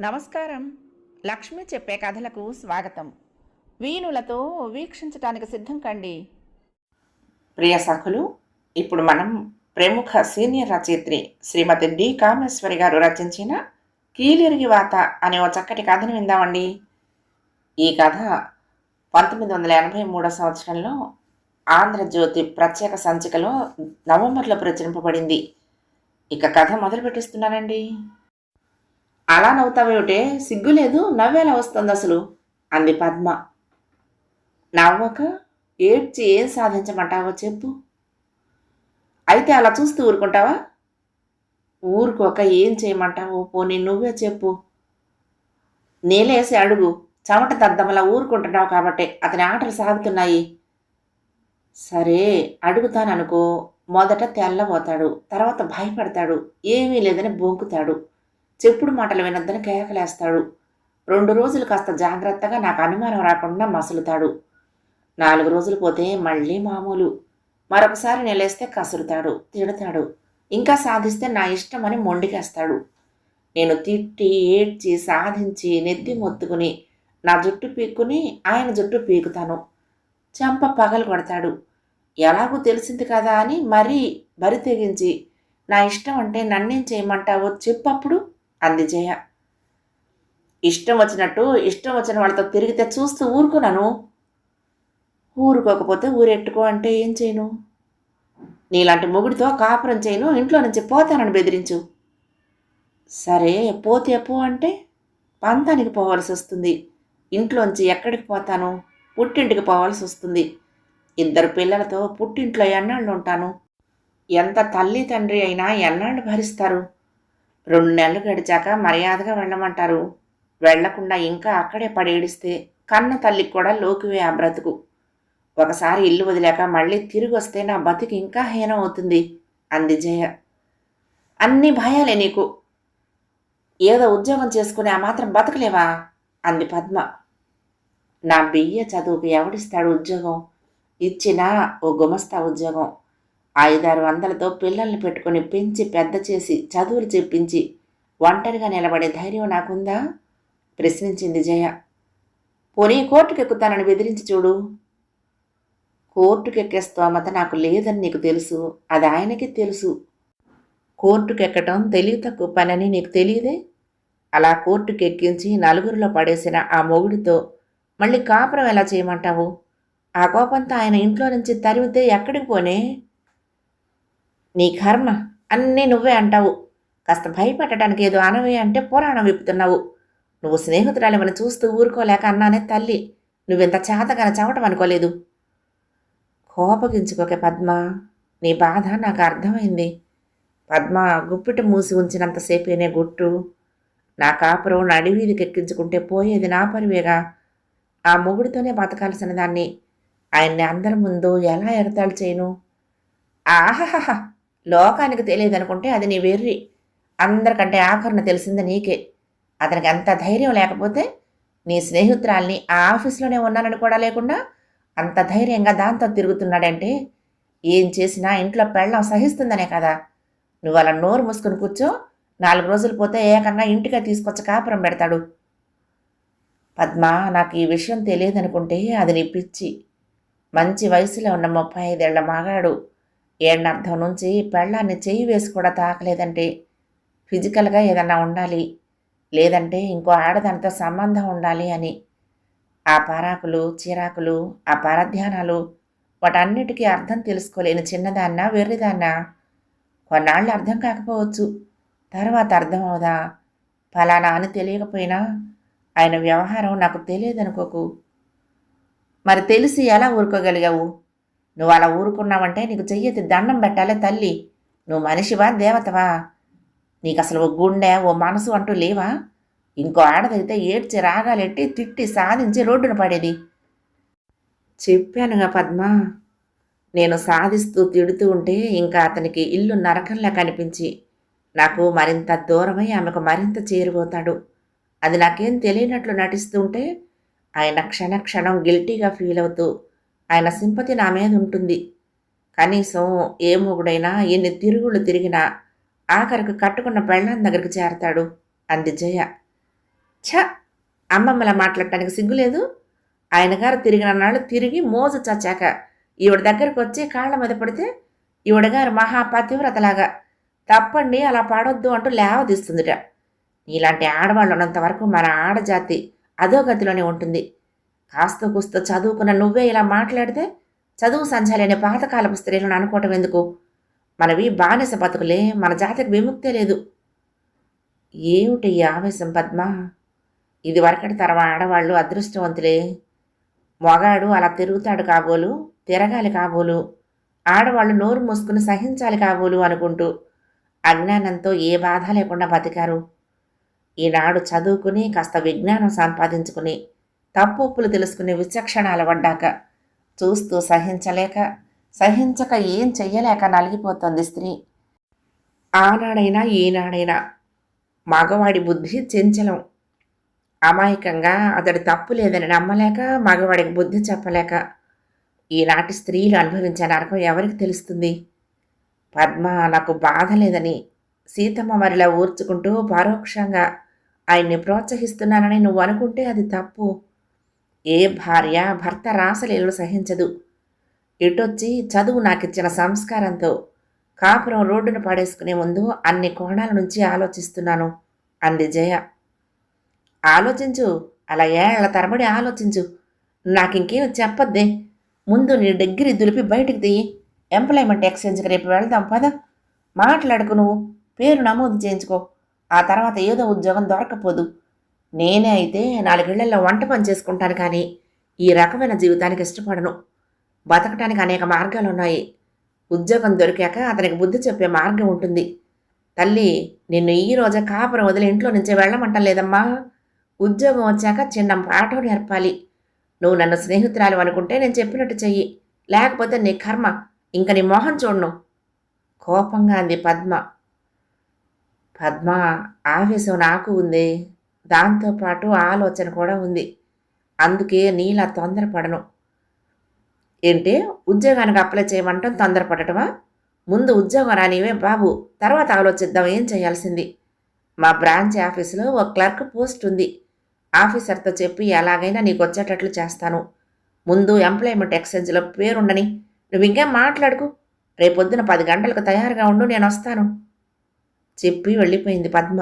నమస్కారం. లక్ష్మి చెప్పే కథలకు స్వాగతం. వీణులతో వీక్షించటానికి సిద్ధం కండి. ప్రియ సఖులు ఇప్పుడు మనం ప్రముఖ సీనియర్ రచయిత్రి శ్రీమతి డి. కామేశ్వరి గారు రచించిన కీలిరిగి వాత అనే ఓ చక్కటి కథను విందామండి. ఈ కథ పంతొమ్మిది వందల ఎనభై మూడో సంవత్సరంలో ఆంధ్రజ్యోతి ప్రత్యేక సంచికలో నవంబర్లో ప్రచురింపబడింది. ఇక కథ మొదలు పెట్టిస్తున్నానండి అలా నవ్వుతావేమిటే? సిగ్గు లేదు. నవ్వేలా వస్తుంది అసలు? అంది పద్మ. నవ్వక ఏడ్చి ఏం సాధించమంటావో చెప్పు. అయితే అలా చూస్తూ ఊరుకుంటావా? ఊరుకోక ఏం చేయమంటావో పోనీ నువ్వే చెప్పు. నేలేసి అడుగు. చెమట దద్దమలా ఊరుకుంటున్నావు కాబట్టే అతని ఆటలు సాగుతున్నాయి. సరే అడుగుతాననుకో. మొదట తెల్లబోతాడు. తర్వాత భయపడతాడు. ఏమీ లేదని బొంకుతాడు. చెప్పుడు మాటలు వినొద్దని కేకలేస్తాడు. రెండు రోజులు కాస్త జాగ్రత్తగా నాకు అనుమానం రాకుండా మసులుతాడు. నాలుగు రోజులు పోతే మళ్ళీ మామూలు. మరొకసారి నిలేస్తే కసురుతాడు తిడతాడు. ఇంకా సాధిస్తే నా ఇష్టమని మొండికేస్తాడు. నేను తిట్టి ఏడ్చి సాధించి నెత్తి మొత్తుకుని నా జుట్టు పీక్కుని ఆయన జుట్టు పీకుతాను. చెంప పగలు కొడతాడు. ఎలాగూ తెలిసింది కదా అని మరీ బరి తెగించి నా ఇష్టం అంటే నన్నేం చేయమంటావో చెప్పప్పుడు జయ ఇష్టం వచ్చినట్టు ఇష్టం వచ్చిన వాళ్ళతో తిరిగితే చూస్తూ ఊరుకున్నాను ఊరుకోకపోతే ఊరెట్టుకో అంటే ఏం చేయను? నీలాంటి మొగుడితో కాపురం చేయను ఇంట్లో నుంచి పోతానని బెదిరించు. సరే పోతే పో అంటే పంతానికి పోవాల్సి వస్తుంది. ఇంట్లోంచి ఎక్కడికి పోతాను? పుట్టింటికి పోవాల్సి వస్తుంది. ఇద్దరు పిల్లలతో పుట్టింట్లో ఎన్నాళ్ళు ఉంటాను? ఎంత తల్లి తండ్రి అయినా ఎన్నాళ్ళు భరిస్తారు? రెండు నెలలు గడిచాక మర్యాదగా వెళ్ళమంటారు. వెళ్ళకుండా ఇంకా అక్కడే పడేడిస్తే కన్న తల్లికి కూడా లోకివే ఆ బ్రతుకు. ఒకసారి ఇల్లు వదిలాక మళ్ళీ తిరిగి వస్తే నా బతుకు ఇంకా హీనం అవుతుంది అంది జయ. అన్ని భయాలే నీకు. ఏదో ఉద్యోగం చేసుకుని ఆ మాత్రం బతకలేవా? అంది పద్మ. నా బియ్య చదువుకు ఎవడిస్తాడు ఉద్యోగం? ఇచ్చినా ఓ గుమస్తా ఉద్యోగం. ఐదారు వందలతో పిల్లల్ని పెట్టుకుని పెంచి పెద్ద చేసి చదువులు చెప్పించి ఒంటరిగా నిలబడే ధైర్యం నాకుందా? ప్రశ్నించింది జయ. పోనీ కోర్టుకెక్కుతానని బెదిరించి చూడు. కోర్టుకెక్కే స్తోమత నాకు లేదని నీకు తెలుసు. అది ఆయనకి తెలుసు. కోర్టుకెక్కటం తెలివి తక్కువ పనని నీకు తెలియదే? అలా కోర్టుకెక్కించి నలుగురిలో పడేసిన ఆ మొగుడితో మళ్ళీ కాపురం ఎలా చేయమంటావు? ఆ కోపంతో ఆయన ఇంట్లో నుంచి తరివితే ఎక్కడికి పోనే? నీ కర్మ అన్నీ నువ్వే అంటావు. కాస్త భయపెట్టడానికి ఏదో అనవే అంటే పురాణం విప్పుతున్నావు. నువ్వు స్నేహితురాలేమని చూస్తూ ఊరుకోలేక అన్నానే తల్లి. నువ్వెంత చేతగానే చవటం అనుకోలేదు. కోపగించుకోకే పద్మ. నీ బాధ నాకు అర్థమైంది. పద్మ గుప్పిట మూసి ఉంచినంతసేపేనే గుట్టు. నా కాపురం నడివీధికి ఎక్కించుకుంటే పోయేది నా పరివేగా. ఆ మొగుడితోనే బతకాల్సిన దాన్ని. ఆయన్ని అందరి ముందు ఎలా ఎడతాడు చేయను? ఆహాహా లోకానికి తెలియదనుకుంటే అది నీ వెర్రి. అందరికంటే ఆఖరణ తెలిసింది నీకే. అతనికి అంత ధైర్యం లేకపోతే నీ స్నేహితురాల్ని ఆ ఆఫీస్లోనే ఉన్నానని కూడా లేకుండా అంత ధైర్యంగా దాంతో తిరుగుతున్నాడంటే ఏం చేసినా ఇంట్లో పెళ్ళం సహిస్తుందనే కదా. నువ్వు అలా నోరు మూసుకొని కూర్చో నాలుగు రోజులు పోతే ఏకంగా ఇంటికే తీసుకొచ్చి కాపురం పెడతాడు. పద్మ నాకు ఈ విషయం తెలియదనుకుంటే అది నీ పిచ్చి. మంచి వయసులో ఉన్న ముప్పై ఐదేళ్ళ మగాడు. ఏడనర్థం నుంచి పెళ్ళాన్ని చెయ్యి వేసి కూడా తాకలేదంటే ఫిజికల్గా ఏదన్నా ఉండాలి లేదంటే ఇంకో ఆడదానితో సంబంధం ఉండాలి అని. ఆ పరాకులు చిరాకులు ఆ పారధ్యానాలు వాటన్నిటికీ అర్థం తెలుసుకోలేని చిన్నదాన్నా వెర్రిదాన్నా కొన్నాళ్ళు అర్థం కాకపోవచ్చు. తర్వాత అర్థమవుదా? ఫలానా అని తెలియకపోయినా ఆయన వ్యవహారం నాకు తెలియదనుకోకు. మరి తెలిసి ఎలా ఊరుకోగలిగావు? నువ్వు అలా ఊరుకున్నావంటే నీకు చెయ్యెత్తి దండం పెట్టాలే తల్లి. నువ్వు మనిషివా దేవతవా? నీకు అసలు ఓ గుండె ఓ మనసు అంటూ లేవా? ఇంకో ఆడదైతే ఏడ్చి రాగాలెట్టి తిట్టి సాధించి రోడ్డున పడేది. చెప్పానుగా పద్మ నేను సాధిస్తూ తిడుతూ ఉంటే ఇంకా అతనికి ఇల్లు నరకంలా కనిపించి నాకు మరింత దూరమై ఆమెకు మరింత చేరిపోతాడు అది నాకేం తెలియనట్లు నటిస్తుంటే ఆయన క్షణ క్షణం గిల్టీగా ఫీల్ అవుతూ ఆయన సింపతి నా మీద ఉంటుంది. కనీసం ఏ మొగుడైనా ఎన్ని తిరుగుళ్ళు తిరిగినా ఆఖరికి కట్టుకున్న పెళ్ళాం దగ్గరికి చేరతాడు అంది జయ. ఛ! అమ్మమ్మలా మాట్లాడటానికి సిగ్గులేదు ఆయన గారు తిరిగిన నాళ్ళు తిరిగి మోజు చచ్చాక ఈవిడ దగ్గరకు వచ్చి కాళ్ళ మీద పడితే ఈవిడగారు మహాపతివ్రతలాగా తప్పండి అలా పాడొద్దు అంటూ లేవదీస్తుందిట. నీలాంటి ఆడవాళ్ళు ఉన్నంత వరకు మన ఆడజాతి అధోగతిలోనే ఉంటుంది. కాస్త కూస్త చదువుకున్న నువ్వే ఇలా మాట్లాడితే చదువు సంచాలనే పాతకాలపు స్త్రీలను అనుకోవటం ఎందుకు? మనవి బానిస బతుకులే మన జాతికి విముక్తే లేదు. ఏమిటి ఈ ఆవేశం పద్మ? ఇది వరకటి ఆడవాళ్ళు అదృష్టవంతులే. మొగాడు అలా తిరుగుతాడు కాబోలు తిరగాలి కాబోలు. ఆడవాళ్ళు నోరు మూసుకుని సహించాలి కాబోలు అనుకుంటూ అజ్ఞానంతో ఏ బాధ లేకుండా బతికారు. ఈనాడు చదువుకుని కాస్త విజ్ఞానం సంపాదించుకుని తప్పులు తెలుసుకునే విచక్షణ అలవడ్డాక చూస్తూ సహించలేక సహించక ఏం చెయ్యలేక నలిగిపోతుంది స్త్రీ. ఆనాడైనా ఈనాడైనా మగవాడి బుద్ధి చెంచలం. అమాయకంగా అతడు తప్పు లేదని నమ్మలేక మగవాడికి బుద్ధి చెప్పలేక ఈనాటి స్త్రీలు అనుభవించే నరకం ఎవరికి తెలుస్తుంది? పద్మ నాకు బాధ లేదని సీతమ్మ మరిలా ఊర్చుకుంటూ పరోక్షంగా ఆయన్ని ప్రోత్సహిస్తున్నానని నువ్వు అనుకుంటే అది తప్పు. ఏ భార్య భర్త రాసలీలు సహించదు. ఇటొచ్చి చదువు నాకిచ్చిన సంస్కారంతో కాపురం రోడ్డును పడేసుకునే ముందు అన్ని కోణాల నుంచి ఆలోచిస్తున్నాను అంది జయ. ఆలోచించు అలా ఏళ్ళ తరబడి ఆలోచించు. నాకింకేం చెప్పొద్దే. ముందు నీ డిగ్రీ దులిపి బయటికి తీయి. ఎంప్లాయ్మెంట్ ఎక్స్చేంజ్కి రేపు వెళ్దాం పద. మాట్లాడుకు నువ్వు. పేరు నమోదు చేయించుకో. ఆ తర్వాత ఏదో ఉద్యోగం దొరకపోదు నేనే అయితే నాలుగేళ్ళలో వంట పని చేసుకుంటాను కానీ ఈ రకమైన జీవితానికి ఇష్టపడను. బతకటానికి అనేక మార్గాలు ఉన్నాయి ఉద్యోగం దొరికాక అతనికి బుద్ధి చెప్పే మార్గం ఉంటుంది. తల్లి నిన్ను ఈ రోజే కాపురం వదిలి ఇంట్లో నుంచే వెళ్ళమంటం లేదమ్మా. ఉద్యోగం వచ్చాక చిన్న పాఠం నేర్పాలి. నువ్వు నన్ను స్నేహితురాలు అనుకుంటే నేను చెప్పినట్టు చెయ్యి. లేకపోతే నీ కర్మ ఇంక నీ మొహం చూడను. కోపంగా అంది పద్మ. పద్మ ఆవేశం నాకు ఉంది. దాంతోపాటు ఆలోచన కూడా ఉంది. అందుకే నీలా తొందరపడను. ఏంటి? ఉద్యోగానికి అప్లై చేయమంటాం తొందరపడటమా? ముందు ఉద్యోగం రానివే బాబు తర్వాత ఆలోచిద్దాం ఏం చేయాల్సింది? మా బ్రాంచ్ ఆఫీసులో ఒక క్లర్క్ పోస్ట్ ఉంది. ఆఫీసర్తో చెప్పి ఎలాగైనా నీకు వచ్చేటట్లు చేస్తాను. ముందు ఎంప్లాయ్మెంట్ ఎక్స్చేంజ్లో పేరుండని నువ్వు ఇంకేం మాట్లాడుకు? రేపొద్దున పది గంటలకు తయారుగా ఉండు నేను వస్తాను. చెప్పి వెళ్ళిపోయింది పద్మ.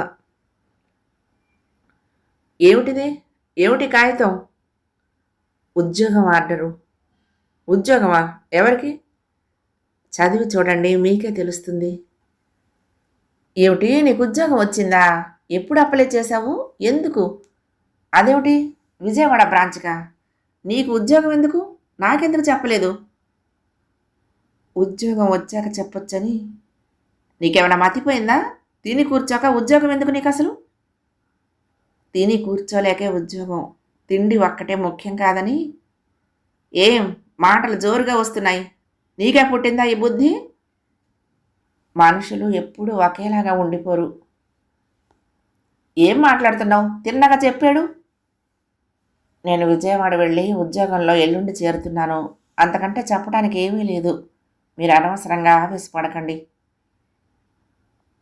ఏమిటిది? ఏమిటి కాగితం? ఉద్యోగం ఆర్డరు. ఉద్యోగమా? ఎవరికి? చదివి చూడండి మీకే తెలుస్తుంది. ఏమిటి? నీకు ఉద్యోగం వచ్చిందా? ఎప్పుడు అప్లై చేశావు? ఎందుకు? అదేమిటి? విజయవాడ బ్రాంచ్కా? నీకు ఉద్యోగం ఎందుకు? నాకెందుకు చెప్పలేదు? ఉద్యోగం వచ్చాక చెప్పొచ్చని. నీకేమైనా మతిపోయిందా? తిని కూర్చోక ఉద్యోగం ఎందుకు నీకు అసలు తిని కూర్చోలేకే ఉద్యోగం. తిండి ఒక్కటే ముఖ్యం కాదని? ఏం? మాటలు జోరుగా వస్తున్నాయి. నీకే పుట్టిందా ఈ బుద్ధి? మనుషులు ఎప్పుడూ ఒకేలాగా ఉండిపోరు. ఏం మాట్లాడుతున్నావు? తిన్నగా చెప్పాడు. నేను విజయవాడ వెళ్ళి ఉద్యోగంలో ఎల్లుండి చేరుతున్నాను. అంతకంటే చెప్పడానికి ఏమీ లేదు. మీరు అనవసరంగా ఆవేశపడకండి.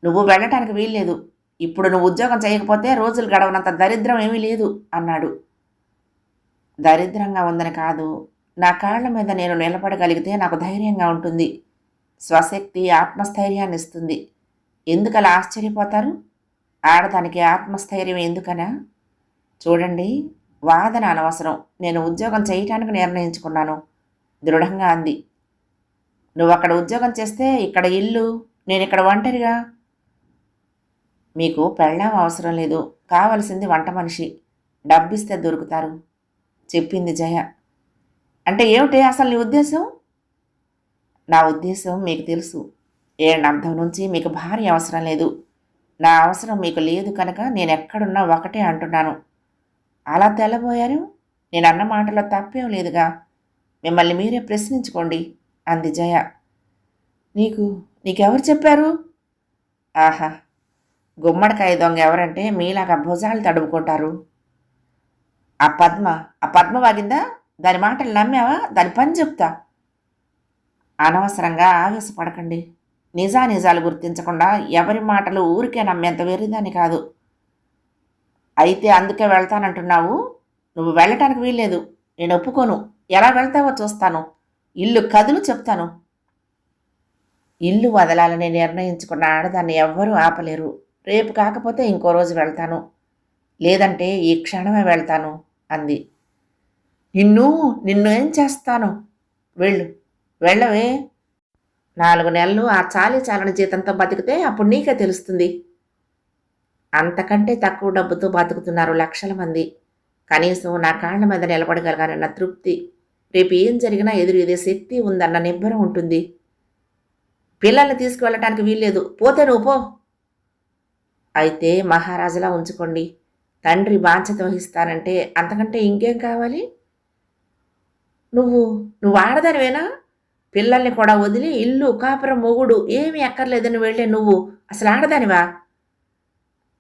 నువ్వు వెళ్ళటానికి వీల్లేదు. ఇప్పుడు నువ్వు ఉద్యోగం చేయకపోతే రోజులు గడవనంత దరిద్రం ఏమీ లేదు అన్నాడు. దరిద్రంగా ఉందని కాదు. నా కాళ్ళ మీద నేను నిలబడగలిగితే నాకు ధైర్యంగా ఉంటుంది. స్వశక్తి ఆత్మస్థైర్యాన్ని ఇస్తుంది. ఎందుకలా ఆశ్చర్యపోతారు? ఆడదానికి ఆత్మస్థైర్యం ఎందుకనా? చూడండి వాదన అనవసరం. నేను ఉద్యోగం చేయటానికి నిర్ణయించుకున్నాను. దృఢంగా అంది. నువ్వు అక్కడ ఉద్యోగం చేస్తే ఇక్కడ ఇల్లు నేను ఇక్కడ ఒంటరిగా మీకు పెళ్ళాం అవసరం లేదు. కావలసింది వంట మనిషి. డబ్బిస్తే దొరుకుతారు. చెప్పింది జయ. అంటే ఏమిటి అసలు నీ ఉద్దేశం? నా ఉద్దేశం మీకు తెలుసు. ఏడర్థం నుంచి మీకు భార్య అవసరం లేదు. నా అవసరం మీకు లేదు కనుక నేను ఎక్కడున్నా ఒకటే అంటున్నాను. అలా తెల్లబోయారు? నేను అన్న మాటలో తప్పేం లేదుగా. మిమ్మల్ని మీరే ప్రశ్నించుకోండి అంది జయ. నీకు నీకెవరు చెప్పారు? ఆహా గుమ్మడికాయ దొంగ ఎవరంటే మీలాగా భుజాలు తడుముకుంటారు. ఆ పద్మ ఆ పద్మ వాగిందా? దాని మాటలు నమ్మావా? దాని పని చెప్తా. అనవసరంగా ఆవేశపడకండి. నిజానిజాలు గుర్తించకుండా ఎవరి మాటలు ఊరికే నమ్మేంత వెరిదాని కాదు. అయితే అందుకే వెళ్తానంటున్నావు. నువ్వు వెళ్ళటానికి వీల్లేదు. నేను ఒప్పుకోను. ఎలా వెళ్తావో చూస్తాను. ఇల్లు కదులు చెప్తాను. ఇల్లు వదలాలని నిర్ణయించుకున్న ఆడదాన్ని ఎవ్వరూ ఆపలేరు. రేపు కాకపోతే ఇంకో రోజు వెళ్తాను. లేదంటే ఈ క్షణమే వెళ్తాను అంది. నిన్ను నిన్ను ఏం చేస్తాను? వెళ్ళు. వెళ్ళవే. నాలుగు నెలలు ఆ చాలీ చాలని జీతంతో బతికితే అప్పుడు నీకే తెలుస్తుంది. అంతకంటే తక్కువ డబ్బుతో బతుకుతున్నారు లక్షల మంది. కనీసం నా కాళ్ళ మీద నిలబడగలగానన్న తృప్తి. రేపు ఏం జరిగినా ఎదురు ఇదే శక్తి ఉందన్న నిబ్బరం ఉంటుంది. పిల్లల్ని తీసుకువెళ్ళటానికి వీల్లేదు. పోతే నువ్వు పో. అయితే మహారాజులా ఉంచుకోండి. తండ్రి బాధ్యత వహిస్తానంటే అంతకంటే ఇంకేం కావాలి? నువ్వు నువ్వు ఆడదానివేనా? పిల్లల్ని కూడా వదిలి ఇల్లు కాపురం మొగుడు ఏమీ అక్కర్లేదని వెళ్ళే నువ్వు అసలు ఆడదానివా?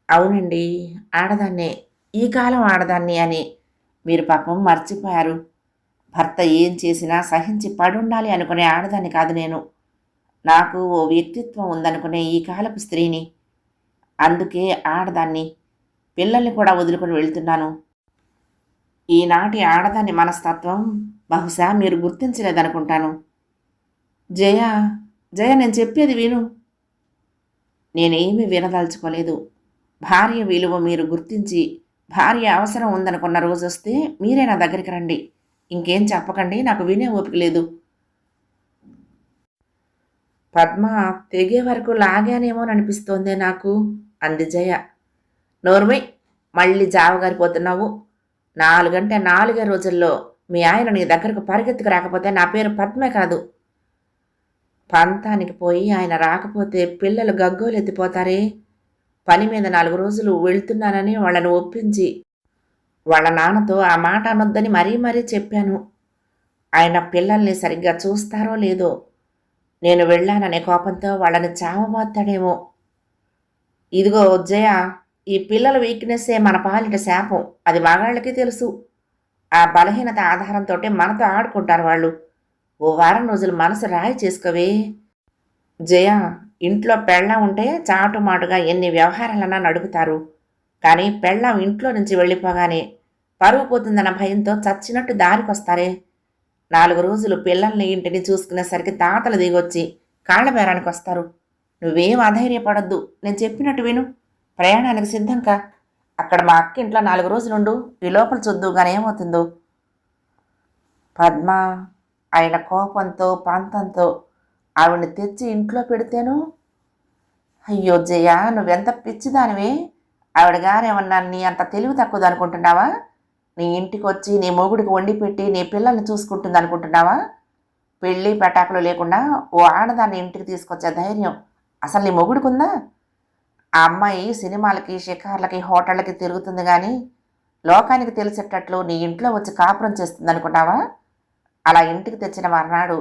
అవునండి ఆడదాన్నే ఈ కాలం ఆడదాన్ని అని మీరు పాపం మర్చిపోయారు. భర్త ఏం చేసినా సహించి పడుండాలి అనుకునే ఆడదాన్ని కాదు నేను. నాకు ఓ వ్యక్తిత్వం ఉందనుకునే ఈ కాలపు స్త్రీని అందుకే ఆడదాన్ని పిల్లల్ని కూడా వదులుకొని వెళ్తున్నాను. ఈనాటి ఆడదాని మనస్తత్వం బహుశా మీరు గుర్తించలేదనుకుంటాను. జయ జయ నేను చెప్పేది విను. నేనేమీ వినదలుచుకోలేదు. భార్య విలువ మీరు గుర్తించి భార్య అవసరం ఉందనుకున్న రోజు వస్తే మీరే నా దగ్గరికి రండి. ఇంకేం చెప్పకండి నాకు వినే ఓపిక లేదు. పద్మ తెగే వరకు లాగానేమో అనిపిస్తోందే నాకు. అంది జయ. నోర్మై మళ్ళీ జావగారిపోతున్నావు నాలుగంటే నాలుగే రోజుల్లో మీ ఆయన నీ దగ్గరకు పరిగెత్తుకు రాకపోతే నా పేరు పద్మే కాదు. పంతానికి పోయి ఆయన రాకపోతే పిల్లలు గగ్గోలు ఎత్తిపోతారే. పని మీద నాలుగు రోజులు వెళ్తున్నానని వాళ్ళని ఒప్పించి వాళ్ళ నాన్నతో ఆ మాట అనొద్దని మరీ మరీ చెప్పాను. ఆయన పిల్లల్ని సరిగ్గా చూస్తారో లేదో నేను వెళ్ళాననే కోపంతో వాళ్ళని చావబోతాడేమో. ఇదిగో జయ ఈ పిల్లల వీక్నెస్సే మన పాలిట శాపం. అది మగాళ్ళకి తెలుసు. ఆ బలహీనత ఆధారంతో మనతో ఆడుకుంటారు వాళ్ళు. ఓ వారం రోజులు మనసు రాయి చేసుకోవే. జయ ఇంట్లో పెళ్ళం ఉంటే చాటుమాటుగా ఎన్ని వ్యవహారాలన్నా నడుపుతారు. కానీ పెళ్ళం ఇంట్లో నుంచి వెళ్ళిపోగానే పరువు పోతుందన్న భయంతో చచ్చినట్టు దారికొస్తారే. నాలుగు రోజులు పిల్లల్ని ఇంటిని చూసుకునేసరికి తాతలు దిగొచ్చి కాళ్ళ బేరానికి వస్తారు. నువ్వేం అధైర్యపడద్దు. నేను చెప్పినట్టు విను. ప్రయాణానికి సిద్ధం కా అక్కడ మా అక్క ఇంట్లో నాలుగు రోజులుండు. ఈ లోపల చూద్దు కానీ ఏమవుతుందో. పద్మ ఆయన కోపంతో పంతంతో ఆవిడ్ని తెచ్చి ఇంట్లో పెడితేను? అయ్యో జయ నువ్వెంత పిచ్చిదానివే? ఆవిడ గారేమన్నా నీ అంత తెలివి తక్కువది అనుకుంటున్నావా? నీ ఇంటికి వచ్చి నీ మొగుడికి వండి పెట్టి నీ పిల్లల్ని చూసుకుంటుంది అనుకుంటున్నావా? పెళ్ళి పెటాకులు లేకుండా ఓ ఆడదాన్ని ఇంటికి తీసుకొచ్చే ధైర్యం అసలు నీ మొగుడుకుందా? ఆ అమ్మాయి సినిమాలకి షికార్లకి హోటళ్ళకి తిరుగుతుంది కానీ లోకానికి తెలిసేటట్లు నీ ఇంట్లో వచ్చి కాపురం చేస్తుంది అనుకున్నావా అలా ఇంటికి తెచ్చిన మర్నాడు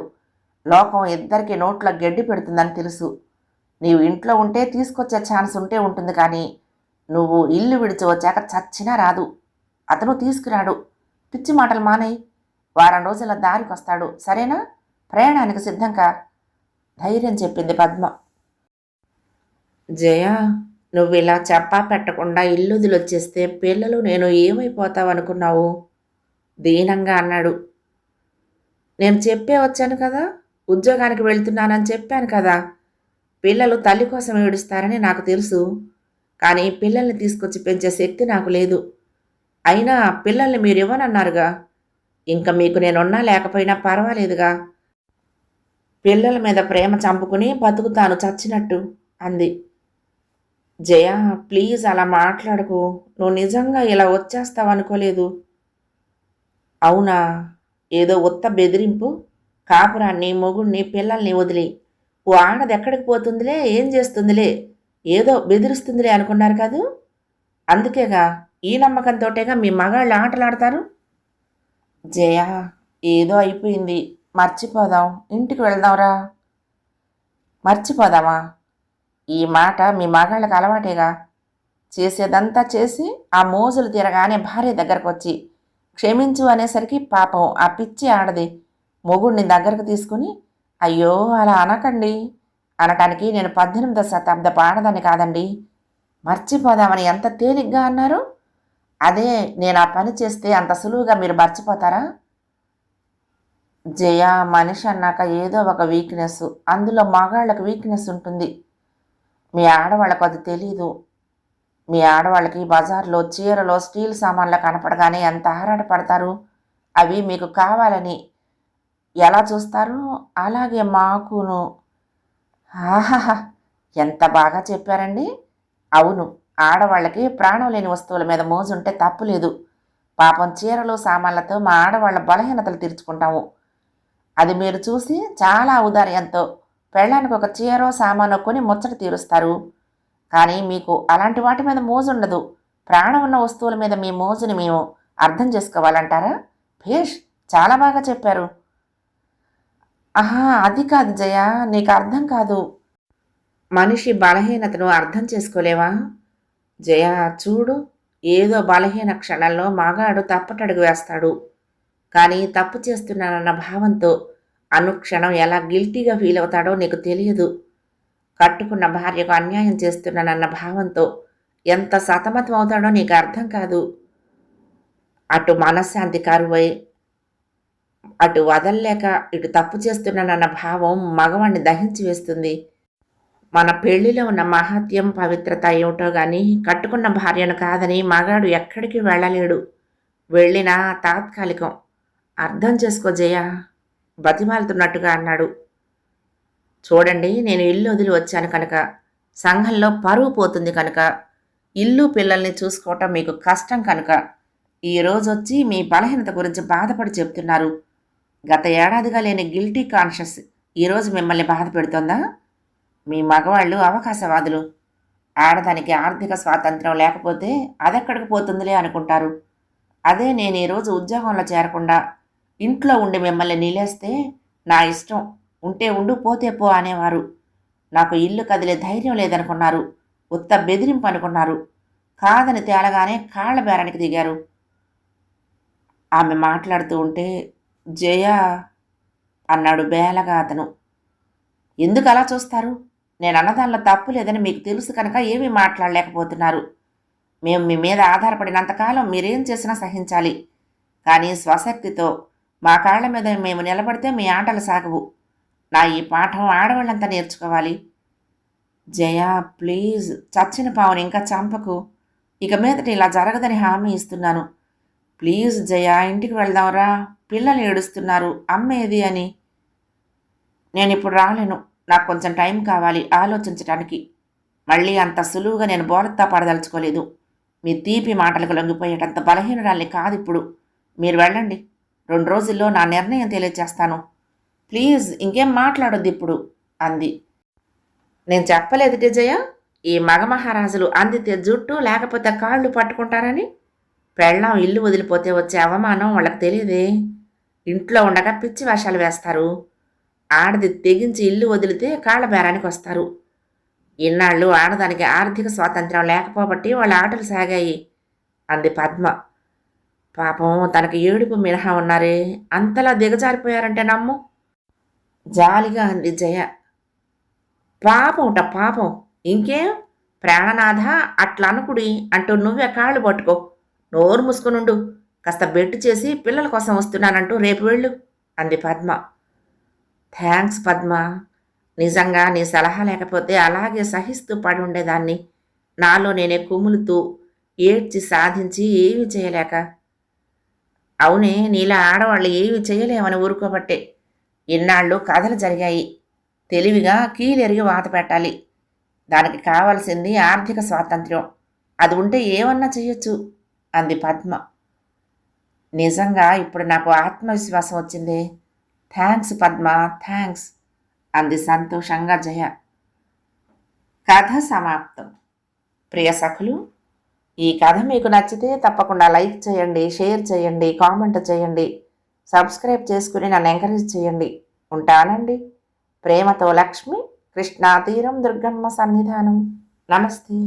లోకం ఇద్దరికి నోట్లో గడ్డి పెడుతుందని తెలుసు. నీవు ఇంట్లో ఉంటే తీసుకొచ్చే ఛాన్స్ ఉంటే ఉంటుంది కానీ నువ్వు ఇల్లు విడిచి వచ్చాక చచ్చినా రాదు. అతను తీసుకురాడు. పిచ్చి మాటలు మానేయి. వారం రోజుల దారికి వస్తాడు. సరేనా? ప్రయాణానికి సిద్ధంగా? ధైర్యం చెప్పింది పద్మ. జయ నువ్వు ఇలా చెప్పా పెట్టకుండా ఇల్లు వదిలొచ్చేస్తే పిల్లలు నేను ఏమైపోతావు అనుకున్నావు? దీనంగా అన్నాడు. నేను చెప్పే వచ్చాను కదా? ఉద్యోగానికి వెళ్తున్నానని చెప్పాను కదా? పిల్లలు తల్లి కోసం ఏడుస్తారని నాకు తెలుసు. కానీ పిల్లల్ని తీసుకొచ్చి పెంచే శక్తి నాకు లేదు. అయినా పిల్లల్ని మీరు ఇవ్వనన్నారుగా ఇంకా మీకు నేనున్నా లేకపోయినా పర్వాలేదుగా. పిల్లల మీద ప్రేమ చంపుకుని బతుకుతాను చచ్చినట్టు అంది. జయ ప్లీజ్ అలా మాట్లాడకు. నువ్వు నిజంగా ఇలా వచ్చేస్తావు అనుకోలేదు. అవునా? ఏదో ఉత్త బెదిరింపు? కాపురాన్ని మొగుణ్ణి పిల్లల్ని వదిలి ఓ ఆడది ఎక్కడికి పోతుందిలే? ఏం చేస్తుందిలే? ఏదో బెదిరిస్తుందిలే అనుకున్నారు కాదు? అందుకేగా? ఈ నమ్మకంతోటేగా మీ మగాళ్ళు ఆటలాడతారు? జయ ఏదో అయిపోయింది. మర్చిపోదాం. ఇంటికి వెళ్దాంరా. మర్చిపోదామా? ఈ మాట మీ మగాళ్ళకి అలవాటేగా. చేసేదంతా చేసి ఆ మోజులు తీరగానే భార్య దగ్గరకు వచ్చి క్షమించు అనేసరికి పాపం ఆ పిచ్చి ఆడది మొగుడిని దగ్గరకు తీసుకుని అయ్యో అలా అనకండి. అనటానికి నేను పద్దెనిమిదో శతాబ్దపు ఆడదాన్ని కాదండి. మర్చిపోదామని ఎంత తేలిగ్గా అన్నారు? అదే నేను ఆ పని చేస్తే అంత సులువుగా మీరు మర్చిపోతారా? జయ మనిషి అన్నాక ఏదో ఒక వీక్నెస్ అందులో మగాళ్ళకి వీక్నెస్ ఉంటుంది. మీ ఆడవాళ్ళకు అది తెలీదు. మీ ఆడవాళ్ళకి బజార్లో చీరలో స్టీల్ సామాన్లు కనపడగానే ఎంత ఆరాటపడతారు? అవి మీకు కావాలని ఎలా చూస్తారో అలాగే మాకును. ఆహాహా ఎంత బాగా చెప్పారండి. అవును. ఆడవాళ్ళకి ప్రాణం లేని వస్తువుల మీద మోజుంటే తప్పులేదు పాపం చీరలు సామాన్లతో మా ఆడవాళ్ళ బలహీనతలు తీర్చుకుంటాము. అది మీరు చూసి చాలా ఔదార్యంతో పెళ్ళానికి ఒక చీరో సామాను కొని ముచ్చట తీరుస్తారు. కానీ మీకు అలాంటి వాటి మీద మోజు ఉండదు ప్రాణం ఉన్న వస్తువుల మీద మీ మోజుని మేము అర్థం చేసుకోవాలంటారా? భేష్ చాలా బాగా చెప్పారు. ఆహా అది కాదు జయ నీకు అర్థం కాదు. మనిషి బలహీనతను అర్థం చేసుకోలేవా? జయ చూడు ఏదో బలహీన క్షణంలో మగాడు తప్పటడుగు వేస్తాడు. కానీ తప్పు చేస్తున్నానన్న భావంతో అనుక్షణం ఎలా గిల్టీగా ఫీల్ అవుతాడో నీకు తెలియదు. కట్టుకున్న భార్యకు అన్యాయం చేస్తున్నానన్న భావంతో ఎంత సతమతం అవుతాడో నీకు అర్థం కాదు. అటు మనశ్శాంతి కరువై అటు వదల్లేక ఇటు తప్పు చేస్తున్నానన్న భావం మగవాణ్ణి దహించి వేస్తుంది. మన పెళ్ళిలో ఉన్న మహత్యం పవిత్రత ఏమిటో కానీ కట్టుకున్న భార్యను కాదని మగాడు ఎక్కడికి వెళ్ళలేడు. వెళ్ళినా తాత్కాలికం. అర్థం చేసుకో జయ బతిమాలుతున్నట్టుగా అన్నాడు. చూడండి నేను ఇల్లు వదిలి వచ్చాను కనుక. సంఘంలో పరువు పోతుంది కనుక. ఇల్లు పిల్లల్ని చూసుకోవటం మీకు కష్టం కనుక. ఈరోజు వచ్చి మీ బలహీనత గురించి బాధపడి చెప్తున్నారు గత ఏడాదిగా లేని గిల్టీ కాన్షియస్ ఈరోజు మిమ్మల్ని బాధ పెడుతోందా? మీ మగవాళ్ళు అవకాశవాదులు. ఆడదానికి ఆర్థిక స్వాతంత్రం లేకపోతే అదెక్కడికి పోతుందిలే అనుకుంటారు. అదే నేను ఈరోజు ఉద్యోగంలో చేరకుండా ఇంట్లో ఉండి మిమ్మల్ని నిలేస్తే నా ఇష్టం. ఉంటే ఉండు పోతే పో అనేవారు. నాకు ఇల్లు కదిలే ధైర్యం లేదనుకున్నారు. ఉత్త బెదిరింపు అనుకున్నారు. కాదని తేలగానే కాళ్ళ బేరానికి దిగారు. ఆమె మాట్లాడుతూ ఉంటే జయ అన్నాడు బేలగా అతను. ఎందుకు అలా చూస్తారు? నేను అన్నదానిలో తప్పు లేదని మీకు తెలుసు కనుక ఏమీ మాట్లాడలేకపోతున్నారు. మేము మీ మీద ఆధారపడినంతకాలం మీరేం చేసినా సహించాలి. కానీ స్వశక్తితో మా కాళ్ళ మీద మేము నిలబడితే మీ ఆటలు సాగవు. నా ఈ పాఠం ఆడవాళ్ళంతా నేర్చుకోవాలి. జయ ప్లీజ్. చచ్చిన పావుని ఇంకా చంపకు. ఇక మీదట ఇలా జరగదని హామీ ఇస్తున్నాను. ప్లీజ్ జయ ఇంటికి వెళ్దాంరా. పిల్లలు ఏడుస్తున్నారు. అమ్మేది అని. నేను ఇప్పుడు రాలేను. నాకు కొంచెం టైం కావాలి. ఆలోచించటానికి మళ్ళీ అంత సులువుగా నేను బోలత్తా పడదలుచుకోలేదు మీ తీపి మాటలకు లొంగిపోయేటంత బలహీనరాల్ని కాదు ఇప్పుడు. మీరు వెళ్ళండి. రెండు రోజుల్లో నా నిర్ణయం తెలియజేస్తాను. ప్లీజ్ ఇంకేం మాట్లాడొద్దు ఇప్పుడు అంది. నేను చెప్పలేదు జయ ఈ మగ మహారాజులు అందితే జుట్టు లేకపోతే కాళ్ళు పట్టుకుంటారని? పెళ్ళం ఇల్లు వదిలిపోతే వచ్చే అవమానం వాళ్ళకి తెలియదే. ఇంట్లో ఉండగా పిచ్చి వేషాలు వేస్తారు. ఆడది తెగించి ఇల్లు వదిలితే కాళ్ళ బేరానికి వస్తారు. ఇన్నాళ్ళు ఆడదానికి ఆర్థిక స్వాతంత్రం లేకపోబట్టి వాళ్ళ ఆటలు సాగాయి అంది పద్మ. పాపం తనకి ఏడుపు మినహా ఉన్నారే అంతలా దిగజారిపోయారంటే నమ్ము. జాలిగా అంది జయ. పాపంట పాపం ఇంకేం? ప్రాణనాథ అట్లా అనుకుడి అంటూ నువ్వే కాళ్ళు పట్టుకో నోరు మూసుకునుండు కాస్త బెట్టు చేసి పిల్లల కోసం వస్తున్నానంటూ రేపు వెళ్ళు అంది పద్మ. థ్యాంక్స్ పద్మ నిజంగా నీ సలహా లేకపోతే అలాగే సహిస్తూ పడి ఉండేదాన్ని నాలో నేనే కుములుతూ ఏడ్చి సాధించి ఏమి చేయలేక. అవునే నీలా ఆడవాళ్ళు ఏమి చేయలేమని ఊరుకోబట్టే. ఇన్నాళ్ళు కథలు జరిగాయి. తెలివిగా కీలెరిగి వాత పెట్టాలి. దానికి కావాల్సింది ఆర్థిక స్వాతంత్ర్యం. అది ఉంటే ఏమన్నా చేయొచ్చు అంది పద్మ. నిజంగా ఇప్పుడు నాకు ఆత్మవిశ్వాసం వచ్చింది. థ్యాంక్స్ పద్మ థ్యాంక్స్ అంది సంతోషంగా జయ. కథ సమాప్తం. ప్రియ సఖులు ఈ కథ మీకు నచ్చితే తప్పకుండా లైక్ చేయండి షేర్ చేయండి కామెంట్ చేయండి సబ్స్క్రైబ్ చేసుకుని నన్ను ఎంకరేజ్ చేయండి. ఉంటానండి. ప్రేమతో లక్ష్మి కృష్ణా తీరం దుర్గమ్మ సన్నిధానం. నమస్తే.